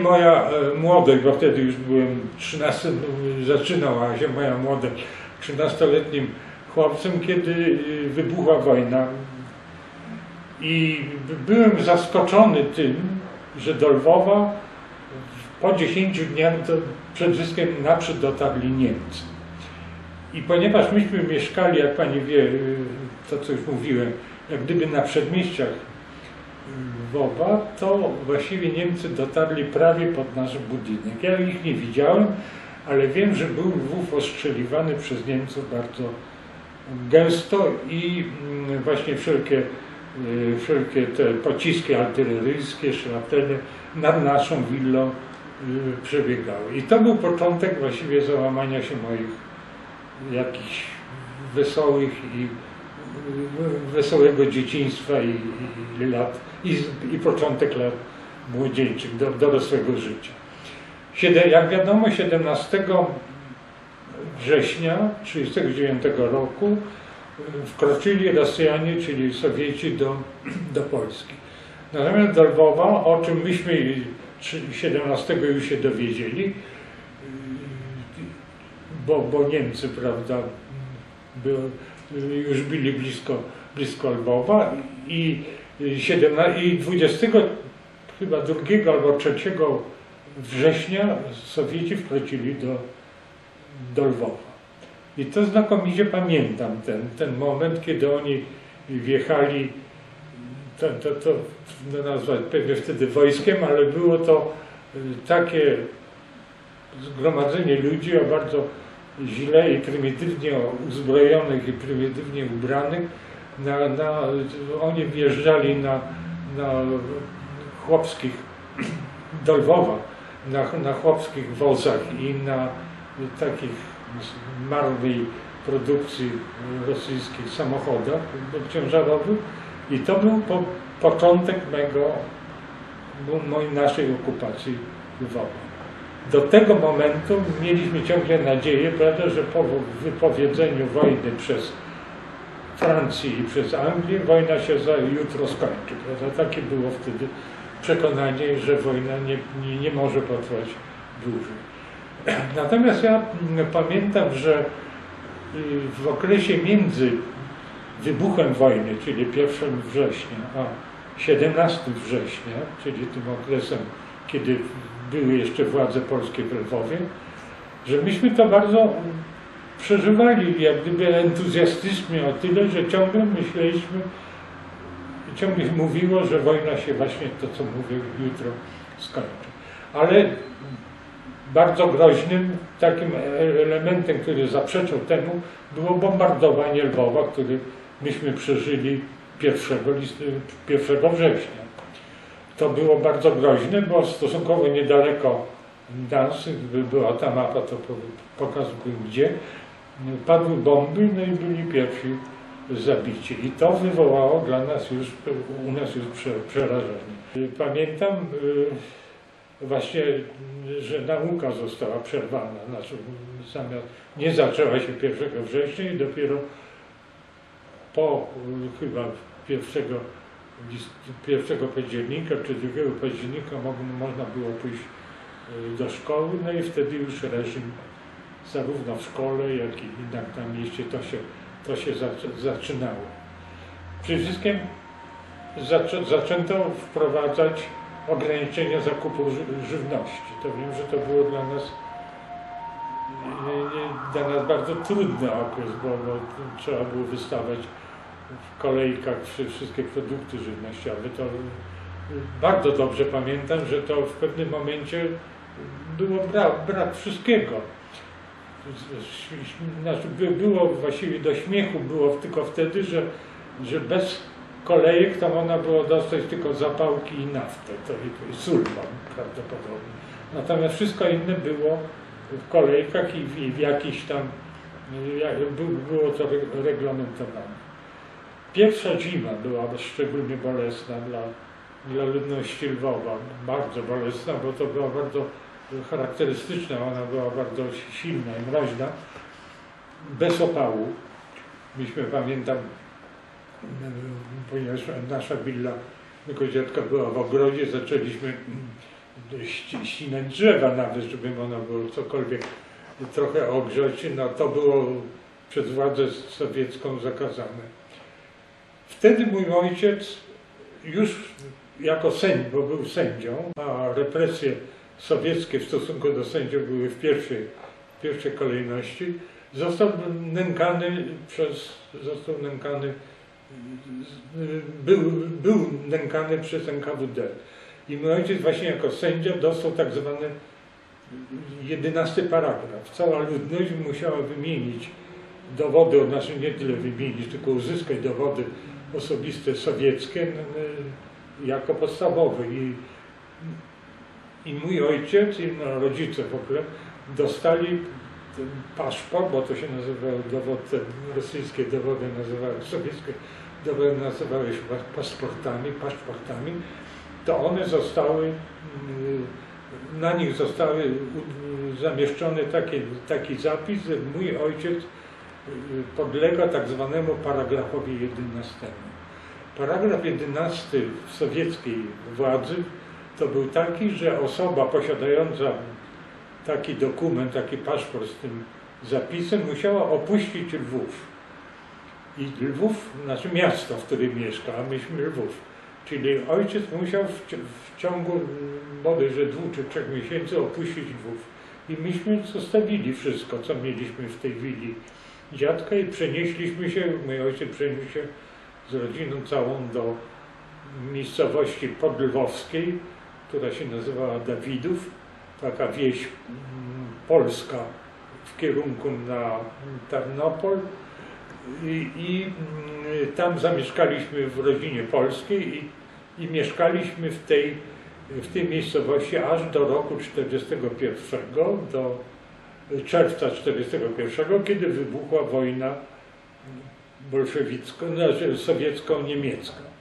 Moja e, młodość, bo wtedy już byłem 13, no, zaczynała się moja młodość, 13-letnim chłopcem, kiedy y, wybuchła wojna. I by- byłem zaskoczony tym, że do Lwowa po 10 dniach do, przed Wyskiem naprzód dotarli Niemcy. I ponieważ myśmy mieszkali, jak pani wie, y, to co już mówiłem, jak gdyby na przedmieściach Lwowa, to właściwie Niemcy dotarli prawie pod nasz budynek. Ja ich nie widziałem, ale wiem, że był Lwów ostrzeliwany przez Niemców bardzo gęsto i mm, właśnie wszelkie, y, wszelkie te pociski artyleryjskie, szlapteny nad naszą willą y, przebiegały. I to był początek właściwie załamania się moich jakichś wesołych i y, wesołego dzieciństwa i, i lat, i, i początek lat młodzieńczych, do, dorosłego życia. Siedem, jak wiadomo, 17 września 1939 roku wkroczyli Rosjanie, czyli Sowieci do, do Polski. Natomiast do Lwowa, o czym myśmy trzy- 17 już się dowiedzieli, bo, bo Niemcy, prawda, już byli blisko, blisko Lwowa i, 17, i 20 chyba 2 albo 3 września Sowieci wkroczyli do, do Lwowa. I to znakomicie pamiętam ten, ten moment, kiedy oni wjechali, to, to, to no nazwać pewnie wtedy wojskiem, ale było to y, takie zgromadzenie ludzi o bardzo źle i prymitywnie uzbrojonych i prymitywnie ubranych. Na, na, oni wjeżdżali na, na chłopskich, do Lwowa, na, na chłopskich wozach i na takich marnej produkcji rosyjskich samochodach ciężarowych. I to był po, początek mego, mojej naszej okupacji Lwowa do tego momentu mieliśmy ciągle nadzieję, prawda, że po wypowiedzeniu wojny przez Francję i przez Anglię wojna się za jutro skończy. Prawda? Takie było wtedy przekonanie, że wojna nie, nie, nie może potrwać dłużej. Natomiast ja mm, pamiętam, że y, w okresie między wybuchem wojny, czyli 1 września, a 17 września, czyli tym okresem, kiedy były jeszcze władze polskie w Lwowie, że myśmy to bardzo przeżywali jak gdyby entuzjastycznie o tyle, że ciągle myśleliśmy, ciągle mówiło, że wojna się właśnie, to co mówię, jutro skończy. Ale bardzo groźnym takim elementem, który zaprzeczał temu, było bombardowanie Lwowa, który myśmy przeżyli 1, list- 1 września. To było bardzo groźne, bo stosunkowo niedaleko nas, gdyby była ta mapa, to po- pokazałbym gdzie, padły bomby, no i byli pierwsi zabici. I to wywołało dla nas już, u nas już prze, przerażenie. Pamiętam y, właśnie, że nauka została przerwana. Znaczy, zamiast, nie zaczęła się 1 września i dopiero po y, chyba 1 list- 1 października czy 2 października mo- można było pójść y, do szkoły, no i wtedy już reżim zarówno w szkole, jak i jednak na mieście to się, to się zac- zaczynało. Przede wszystkim zaczę, zaczęto wprowadzać ograniczenia zakupu ży- żywności. To wiem, że to było dla nas dla nas bardzo trudny okres, bo, bo trzeba było wystawać w kolejkach wszy- wszystkie produkty żywnościowe. To bardzo dobrze pamiętam, że to w pewnym momencie było brak, brak wszystkiego. Znaczy, by- było właściwie do śmiechu było tylko wtedy, że, że bez kolejek to można było dostać tylko zapałki i naftę, to mam prawdopodobnie. Natomiast wszystko inne było w kolejkach i w, i w jakiś tam, było to re- reglamentowane. Pierwsza zima była szczególnie bolesna dla, dla ludności Lwowa, bardzo bolesna, bo to była bardzo charakterystyczna, ona była bardzo silna i mroźna, bez opału. Myśmy, pamiętam, ponieważ nasza willa Koziatka była w ogrodzie, zaczęliśmy ści- ścinać drzewa nawet, żeby można było cokolwiek trochę ogrzać, no to było przez władzę sowiecką zakazane. Wtedy mój ojciec już jako sędzia, bo był sędzią, a represje sowieckie w stosunku do sędziów były w pierwszej, w pierwszej kolejności, został nękany przez, został nękany, był, był nękany przez NKWD. I mój ojciec właśnie jako sędzia dostał tak zwany jedenasty paragraf. Cała ludność musiała wymienić dowody, znaczy nie tyle wymienić, tylko uzyskać dowody osobiste sowieckie n- jako podstawowe. I, I mój ojciec i rodzice w ogóle dostali paszport, bo to się nazywało dowody, rosyjskie dowody nazywały, sowieckie dowody nazywały się pas- paszportami, paszportami, to one zostały, mm, na nich zostały zamieszczony taki, taki zapis, że mój ojciec y, podlega tak zwanemu paragrafowi 11. Paragraf 11 w sowieckiej władzy to był taki, że osoba posiadająca taki dokument, taki paszport z tym zapisem musiała opuścić Lwów. I Lwów, znaczy miasto, w którym mieszka, a myśmy Lwów. Czyli ojciec musiał w, w ciągu bodajże dwóch czy trzech miesięcy opuścić Lwów. I myśmy zostawili wszystko, co mieliśmy w tej willi dziadka i przenieśliśmy się, mój ojciec przeniósł się z rodziną całą do miejscowości podlwowskiej, która się nazywała Dawidów, taka wieś mm, polska w kierunku na Tarnopol i, i mm, tam zamieszkaliśmy w rodzinie polskiej i, i mieszkaliśmy w tej, w tej miejscowości aż do roku 41, do czerwca 41, kiedy wybuchła wojna bolszewicko, znaczy sowiecko-niemiecka.